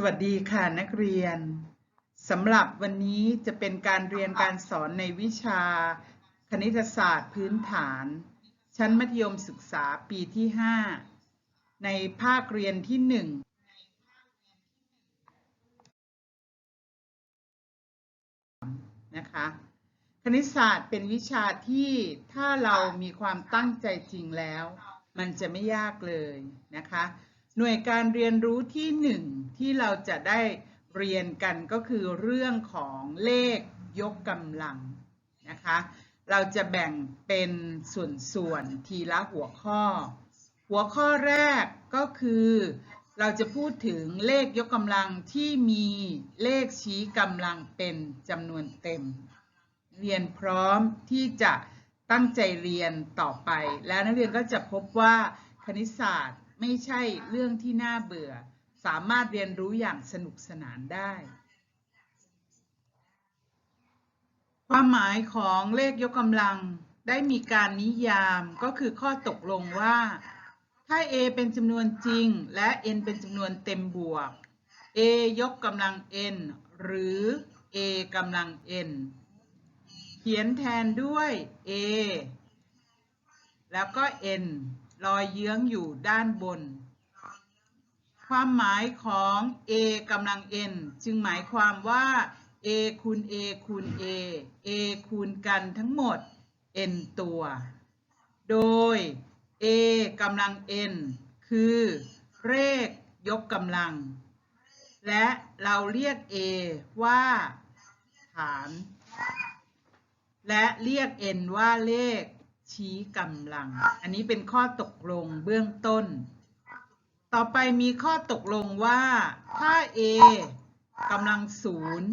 สวัสดีค่ะนักเรียนสำหรับวันนี้จะเป็นการเรียนการสอนในวิชา คณิตศาสตร์พื้นฐาน ชั้นมัธยมศึกษาปีที่ 5 ในภาคเรียนที่ 1 นะคะ คณิตศาสตร์เป็นวิชาที่ถ้าเรามีความตั้งใจจริงแล้ว มันจะไม่ยากเลยนะคะ หน่วยการเรียนรู้ที่หนึ่งที่เราจะได้เรียนกันก็คือเรื่องของเลขยกกำลังนะคะ เราจะแบ่งเป็นส่วนๆทีละหัวข้อ หัวข้อแรกก็คือเราจะพูดถึงเลขยกกำลังที่มีเลขชี้กำลังเป็นจำนวนเต็ม เรียนพร้อมที่จะตั้งใจเรียนต่อไป แล้วนักเรียนก็จะพบว่าคณิตศาสตร์ ไม่ใช่เรื่องที่น่าเบื่อ สามารถเรียนรู้อย่างสนุกสนานได้ ความหมายของเลขยกกำลังได้มีการนิยามก็คือข้อตกลงว่า ถ้า a เป็นจำนวนจริงและ n เป็นจำนวนเต็มบวก a ยกกำลัง n หรือ a กำลัง n เขียนแทนด้วย a แล้วก็ n รอยเยื้องอยู่ด้านบน ความหมายของ a กำลัง n จึงหมายความว่า a คูณ a คูณ a a คูณกันทั้งหมด n ตัว โดย a กำลัง n คือเลขยกกำลัง และเราเรียก a ว่าฐาน และเรียก n ว่าเลข ชี้กำลัง อันนี้เป็นข้อตกลงเบื้องต้น ต่อไปมีข้อตกลงว่าถ้า a กำลังศูนย์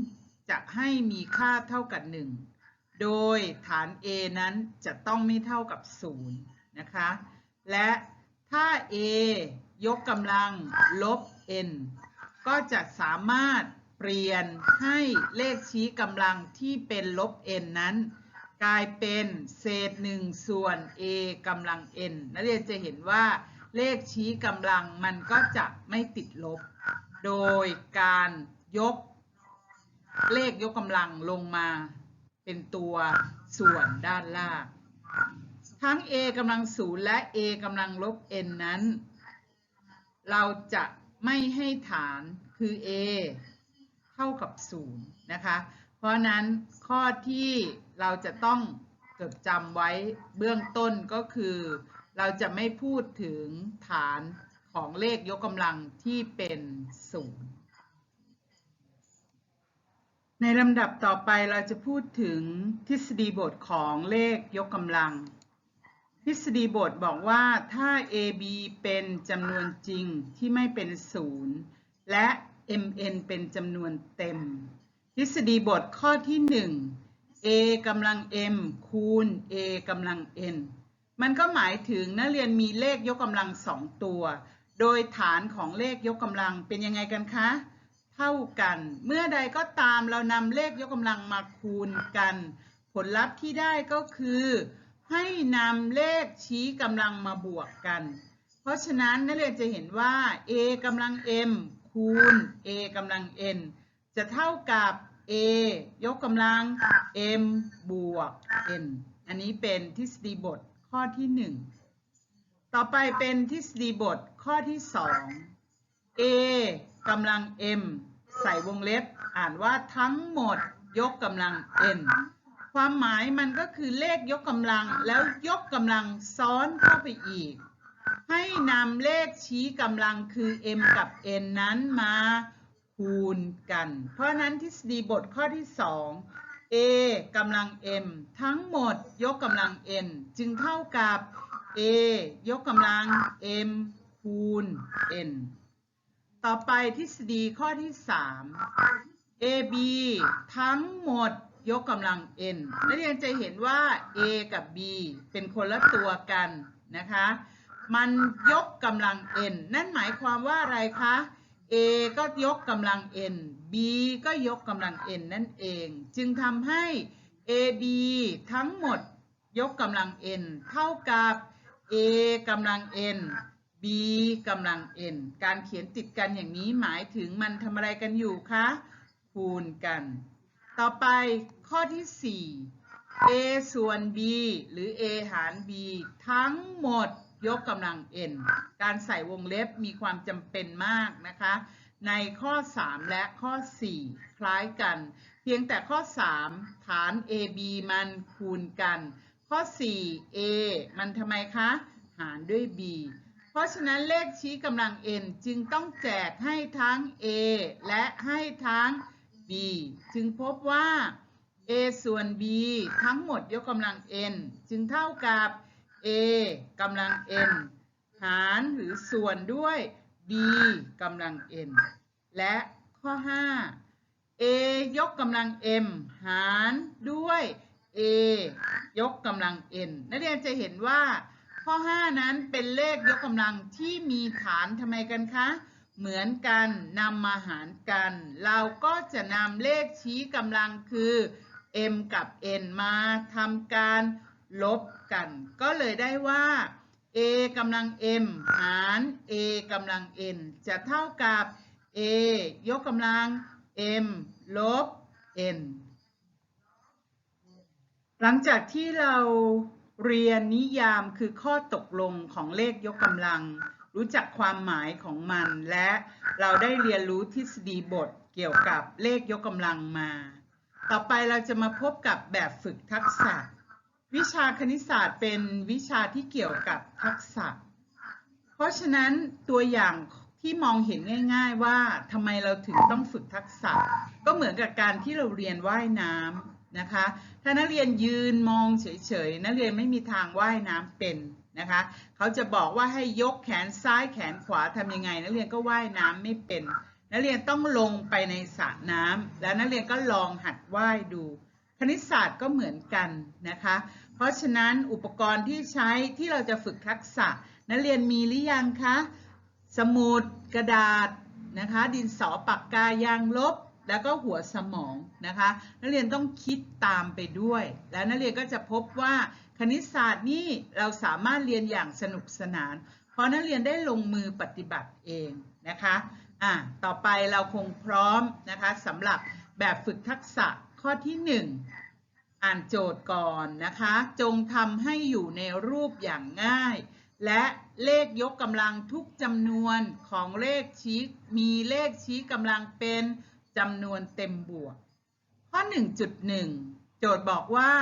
จะให้มีค่าเท่ากับ 1 โดยฐาน a นั้นจะต้องไม่เท่ากับ0นะคะ และถ้า a ยกกำลังลบ n ก็จะสามารถเปลี่ยนให้เลขชี้กำลังที่เป็นลบ n นั้น กลายเป็นเศษ1ส่วน a กำลัง n นักเรียนจะเห็นว่าเลขชี้กำลังมันก็จะไม่ติดลบ โดยการยกเลขยกกำลังลงมาเป็นตัวส่วนด้านล่างทั้ง a กำลังศูนย์และ a กำลังลบ n นั้น เราจะไม่ให้ฐานคือ a เท่ากับ0นะคะ ราะนั้นข้อที่เราจะต้องจดจำไว้เบื้องต้นก็คือ เราจะไม่พูดถึงฐานของเลขยกกำลังที่เป็นศูนย์ในลำดับต่อไปเราจะพูดถึงทฤษฎีบทของเลขยกกำลัง ทฤษฎีบทบอกว่าถ้า AB เป็นจำนวนจริงที่ไม่เป็นศูนย์และ MN เป็นจำนวนเต็ม ทฤษฎีบทข้อที่ 1 A กำลัง M คูณ A กำลัง N มันก็หมายถึงนักเรียนมีเลขยกกำลังสองตัว โดยฐานของเลขยกกำลังเป็นยังไงกันคะ เท่ากัน เมื่อใดก็ตามเรานำเลขยกกำลังมาคูณกัน ผลลัพธ์ที่ได้ก็คือ ให้นำเลขชี้กำลังมาบวกกัน เพราะฉะนั้นนักเรียนจะเห็นว่า a กำลัง m คูณ a กำลัง n จะเท่ากับ a ยกกำลัง m บวก n อันนี้เป็นทฤษฎีบทข้อที่ 1 ต่อไปเป็นทฤษฎีบทข้อที่ 2 a กำลัง m ใส่วงเล็บอ่านว่าทั้งหมดยกกำลัง n ความหมายมันก็คือเลขยกกำลังแล้วยกกำลังซ้อนเข้าไปอีก ให้นำเลขชี้กำลังคือ m กับ n นั้นมา คูณกัน เพราะนั้นทฤษฎีบทข้อที่ 2 a กำลัง m ทั้งหมดยกกำลัง n จึงเท่ากับ a ยกกำลัง m คูณ n ต่อไปทฤษฎีข้อที่ 3 ab ทั้งหมดยกกำลัง n นักเรียนจะเห็นว่า a กับ b เป็นคนละตัวกันนะคะ มันยกกำลัง n นั่นหมายความว่าอะไรคะ a ก็ยกกำลัง n b ก็ยกกำลัง n นั่นเอง จึงทำให้ ab ทั้งหมดยกกำลัง n เท่ากับ a กำลัง n b กำลัง n การเขียนติดกันอย่างนี้หมายถึงมันทำอะไรกันอยู่คะ คูณกัน ต่อไปข้อที่ 4 a ส่วน b หรือ a หาร b ทั้งหมด ยกกำลัง n การใส่วงเล็บมีความจำเป็นมากนะคะ ในข้อ 3 และข้อ 4 คล้ายกัน เพียงแต่ข้อ 3 ฐาน ab มันคูณกัน ข้อ 4 a มันทำไมคะ หารด้วย b เพราะฉะนั้นเลขชี้กำลัง n จึงต้องแจกให้ทั้ง a และให้ทั้ง b จึงพบว่า a ส่วน b ทั้งหมดยกกำลัง n จึงเท่ากับ a กำลัง n หารหรือส่วนด้วย b กำลัง n และข้อ 5 a ยกกำลัง m หารด้วย a ยกกำลัง n นักเรียนจะเห็นว่าข้อ 5 นั้นเป็นเลขยกกำลังที่มีฐานทำไมกันคะ เหมือนกันนำมาหารกัน เราก็จะนำเลขชี้กำลังคือ m กับ n มาทำการ ลบกัน ก็เลยได้ว่า a กำลัง m หาร a กำลัง n จะเท่ากับ a ยกกำลัง m ลบ n หลังจากที่เราเรียนนิยามคือข้อตกลงของเลขยกกำลัง รู้จักความหมายของมัน และเราได้เรียนรู้ทฤษฎีบทเกี่ยวกับเลขยกกำลังมา ต่อไปเราจะมาพบกับแบบฝึกทักษะ วิชาคณิตศาสตร์เป็นวิชาที่เกี่ยวกับทักษะ เพราะฉะนั้นตัวอย่างที่มองเห็นง่าย ๆ ว่าทำไมเราถึงต้องฝึกทักษะ ก็เหมือนกับการที่เราเรียนว่ายน้ำนะคะ ถ้านักเรียนยืนมองเฉยๆนักเรียนไม่มีทางว่ายน้ำเป็นนะคะเขาจะบอกว่าให้ยกแขนซ้ายแขนขวาทำยังไง นักเรียนก็ว่ายน้ำไม่เป็น นักเรียนต้องลงไปในสระน้ำแล้วนักเรียนก็ลองหัดว่ายดู คณิตศาสตร์ก็เหมือนกันนะคะ เพราะฉะนั้นอุปกรณ์ที่ใช้ที่เราจะฝึกทักษะ นักเรียนมีหรือยังคะ สมุดกระดาษนะคะ ดินสอปากกายางลบ แล้วก็หัวสมองนะคะ นักเรียนต้องคิดตามไปด้วย แล้วนักเรียนก็จะพบว่าคณิตศาสตร์นี่เราสามารถเรียนอย่างสนุกสนาน เพราะนักเรียนได้ลงมือปฏิบัติเองนะคะอะต่อไปเราคงพร้อมนะคะสำหรับแบบฝึกทักษะ ข้อที่1อ่านโจทย์ก่อนนะคะ จงทำให้อยู่ในรูปอย่างง่าย และเลขยกกำลังทุกจำนวนของเลขชี้มีเลขชี้กำลังเป็นจำนวนเต็มบวก ข้อ 1.1 โจทย์บอกว่า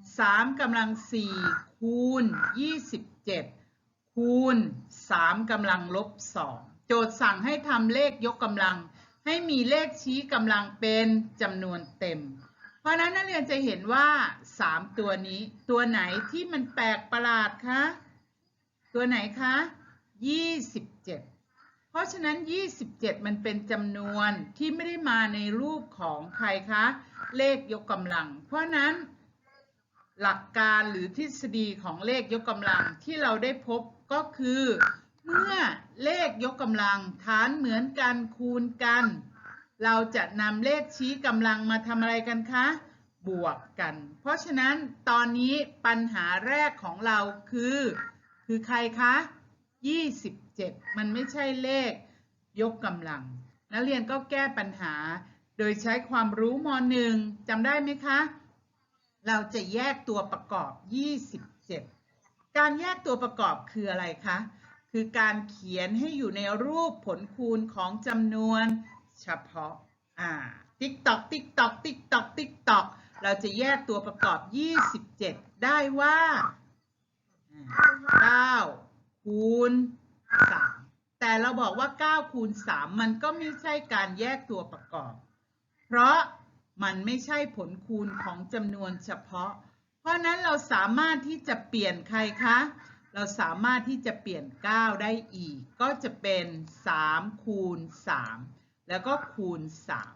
3กำลัง 4 คูณ 27 คูณ 3กำลังลบ 2 โจทย์สั่งให้ทำเลขยกกำลัง ให้มีเลขชี้กำลังเป็นจำนวนเต็ม เพราะนั้นนักเรียนจะเห็นว่า 3 ตัวนี้ ตัวไหนที่มันแปลกประหลาดคะ ตัวไหนคะ 27 เพราะฉะนั้น 27 มันเป็นจำนวนที่ไม่ได้มาในรูปของใครคะ เลขยกกำลัง เพราะนั้นหลักการหรือทฤษฎีของเลขยกกำลังที่เราได้พบก็คือ เมื่อเลขยกกำลังฐานเหมือนกันคูณกัน เราจะนำเลขชี้กำลังมาทำอะไรกันคะ บวกกัน เพราะฉะนั้นตอนนี้ปัญหาแรกของเราคือ คือใครคะ 27 มันไม่ใช่เลขยกกำลัง นักเรียนก็แก้ปัญหา โดยใช้ความรู้ม .1 จำได้ไหมคะ เราจะแยกตัวประกอบ 27 การแยกตัวประกอบคืออะไรคะ คือการเขียนให้อยู่ในรูปผลคูณของจำนวนเฉพาะอ่าติ๊กตอกติ๊กตอกติ๊กตอกติ๊กตอกเราจะแยกตัวประกอบ 27 ได้ว่าอ่า9คูณ3แต่เราบอกว่า9คูณ3มันก็ไม่ใช่การแยกตัวประกอบ เพราะมันไม่ใช่ผลคูณของจำนวนเฉพาะ เพราะนั้นเราสามารถที่จะเปลี่ยนใครคะ เราสามารถที่จะเปลี่ยน 9 ได้อีก ก็จะเป็น 3 คูณ 3 แล้วก็คูณ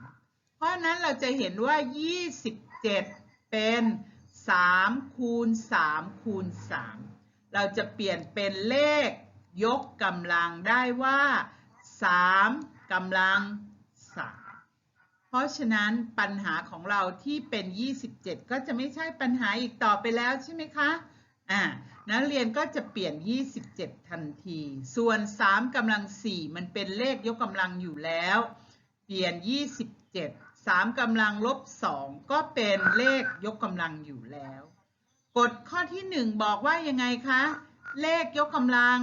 3 เพราะนั้นเราจะเห็นว่า 27 เป็น 3 คูณ 3 คูณ 3 เราจะเปลี่ยนเป็นเลขยกกำลังได้ว่า 3กำลัง 3 เพราะฉะนั้นปัญหาของเราที่เป็น 27 ก็จะไม่ใช่ปัญหาอีกต่อไปแล้วใช่ไหมคะ อ่านักเรียนก็จะเปลี่ยน 27 ทันที ส่วน 3กำลัง 4 มันเป็นเลขยกกำลังอยู่แล้ว เปลี่ยน 27 3กำลังลบ 2 ก็เป็นเลขยกกำลังอยู่แล้ว กฎข้อที่ 1 บอกว่ายังไงคะ เลขยกกำลัง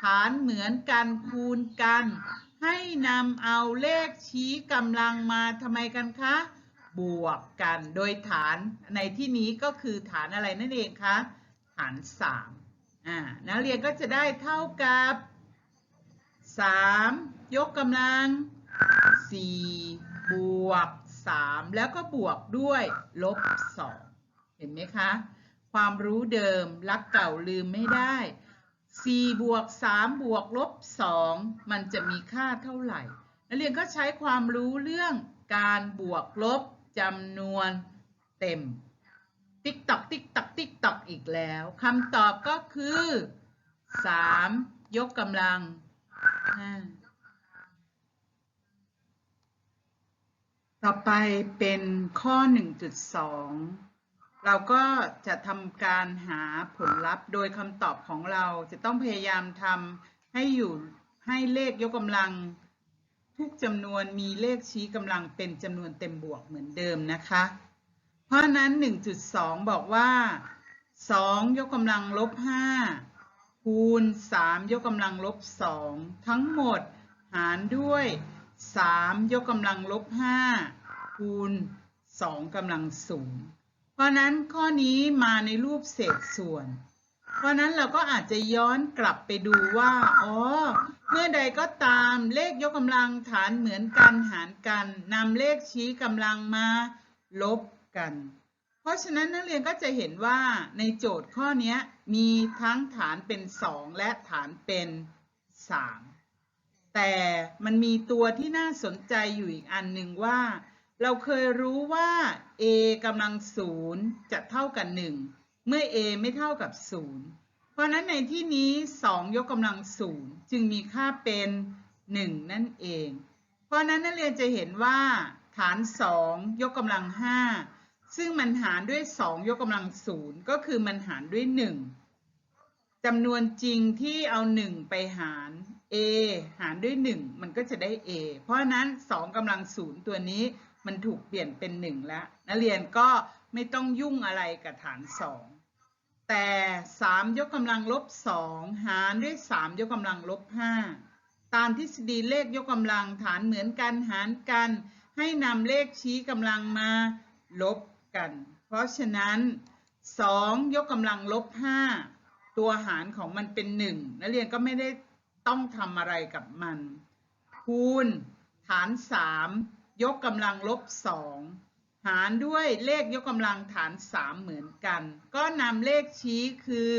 ฐานเหมือนกันคูณกัน ให้นำเอาเลขชี้กำลังมาทำไมกันคะ บวกกัน โดยฐานในที่นี้ก็คือฐานอะไรนั่นเองคะ ฐาน3อ่านักเรียนก็จะได้เท่ากับ3ยกกำลัง4บวก3แล้วก็บวกด้วยลบ2เห็นไหมคะ ความรู้เดิมรักเก่าลืมไม่ได้4บวก3บวกลบ2มันจะมีค่าเท่าไหร่ นักเรียนก็ใช้ความรู้เรื่องการบวกลบจำนวนเต็ม ติ๊กตอกติ๊กตอกติ๊กตอกอีกแล้วคำตอบก็คือ3ยกกำลังต่อไปเป็นข้อ 1.2 เราก็จะทำการหาผลลัพธ์ โดยคำตอบของเราจะต้องพยายามทำให้อยู่ให้เลขยกกำลัง ทุกจำนวนมีเลขชี้กำลังเป็นจำนวนเต็มบวกเหมือนเดิมนะคะ เพราะนั้น 1.2 บอกว่า 2 ยกกำลังลบ 5 คูณ 3 ยกกำลังลบ 2 ทั้งหมดหารด้วย 3 ยกกำลังลบ 5 คูณ 2กำลังศูนย์เพราะนั้นข้อนี้มาในรูปเศษส่วน เพราะนั้นเราก็อาจจะย้อนกลับไปดูว่า อ๋อ เมื่อใดก็ตามเลขยกกำลังฐานเหมือนกันหารกันนำเลขชี้กำลังมาลบ กัน เพราะฉะนั้นนักเรียนก็จะเห็นว่าในโจทย์ข้อนี้มีทั้งฐานเป็น 2 และฐานเป็น 3 แต่มันมีตัวที่น่าสนใจอยู่อีกอันหนึ่งว่า เราเคยรู้ว่า a กำลังศูนย์จะเท่ากับ1เมื่อ a ไม่เท่ากับ 0 เพราะฉะนั้นในที่นี้ 2 ยกกำลังศูนย์จึงมีค่าเป็น 1 นั่นเอง เพราะฉะนั้นนักเรียนจะเห็นว่าฐาน 2 ยกกำลัง 5 ซึ่งมันหารด้วย 2 ยกกำลังศูนย์ก็คือมันหารด้วย 1จำนวนจริงที่เอา 1 ไปหาร a หารด้วย 1 มันก็จะได้ a เพราะนั้น 2กำลังศูนย์ตัวนี้มันถูกเปลี่ยนเป็น 1 แล้ว นักเรียนก็ไม่ต้องยุ่งอะไรกับฐาน 2 แต่ 3 ยกกำลังลบ 2 หารด้วย 3 ยกกำลังลบ 5 ตามทฤษฎีเลขยกกำลังฐานเหมือนกันหารกัน ให้นำเลขชี้กำลังมาลบ กัน เพราะฉะนั้น2ยกกำลังลบ5ตัวหารของมันเป็น 1 นักเรียนก็ไม่ได้ต้องทำอะไรกับมัน คูณฐาน 3 ยกกำลังลบ 2 หารด้วยเลขยกกำลังฐาน 3 เหมือนกัน ก็นำเลขชี้คือ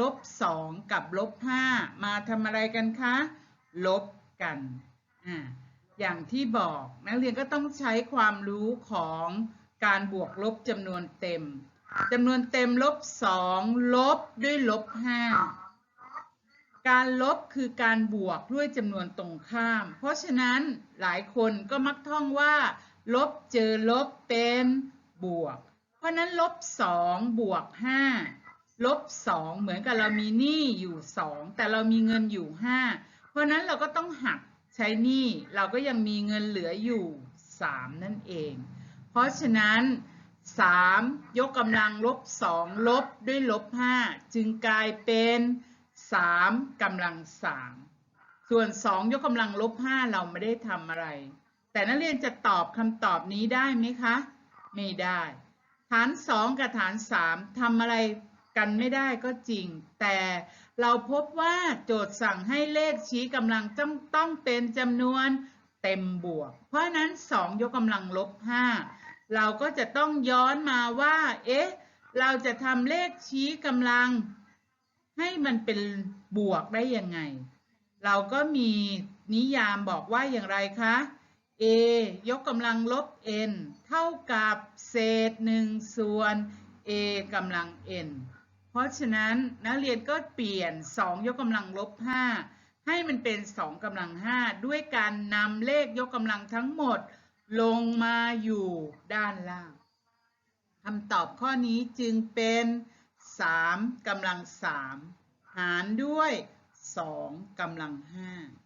ลบ 2 กับลบ 5 มาทำอะไรกันคะ ลบกัน อ่าอย่างที่บอกนักเรียนก็ต้องใช้ความรู้ของ การบวกลบจำนวนเต็มจำนวนเต็มลบ2ลบด้วยลบ5การลบคือการบวกด้วยจำนวนตรงข้าม เพราะฉะนั้นหลายคนก็มักท่องว่า ลบเจอลบเป็นบวก เพราะนั้นลบ2บวก5ลบ2เหมือนกับเรามีหนี้อยู่2แต่เรามีเงินอยู่5เพราะนั้นเราก็ต้องหักใช้หนี้เราก็ยังมีเงินเหลืออยู่3นั่นเอง เพราะฉะนั้น 3 ยกกำลังลบ 2 ลบด้วยลบ 5 จึงกลายเป็น 3กำลัง 3 ส่วน 2 ยกกำลังลบ 5 เราไม่ได้ทำอะไร แต่นักเรียนจะตอบคำตอบนี้ได้ไหมคะ ไม่ได้ ฐาน 2 กับฐาน 3ทำอะไรกันไม่ได้ก็จริง แต่เราพบว่าโจทย์สั่งให้เลขชี้กำลังต้องต้องเป็นจำนวนเต็มบวก เพราะนั้น 2 ยกกำลังลบ 5 เราก็จะต้องย้อนมาว่า เอ๊ะ เราจะทำเลขชี้กำลัง ให้มันเป็นบวกได้ยังไง เราก็มีนิยามบอกว่าอย่างไรคะ a ยกกำลังลบ n เท่ากับเศษ1ส่วน a กำลัง n เพราะฉะนั้นนักเรียนก็เปลี่ยน 2 ยกกำลังลบ 5 ให้มันเป็น 2กำลัง 5 ด้วยการนำเลขยกกำลังทั้งหมด ลงมาอยู่ด้านล่างคำตอบข้อนี้จึงเป็น3กำลัง3หารด้วย2กำลัง5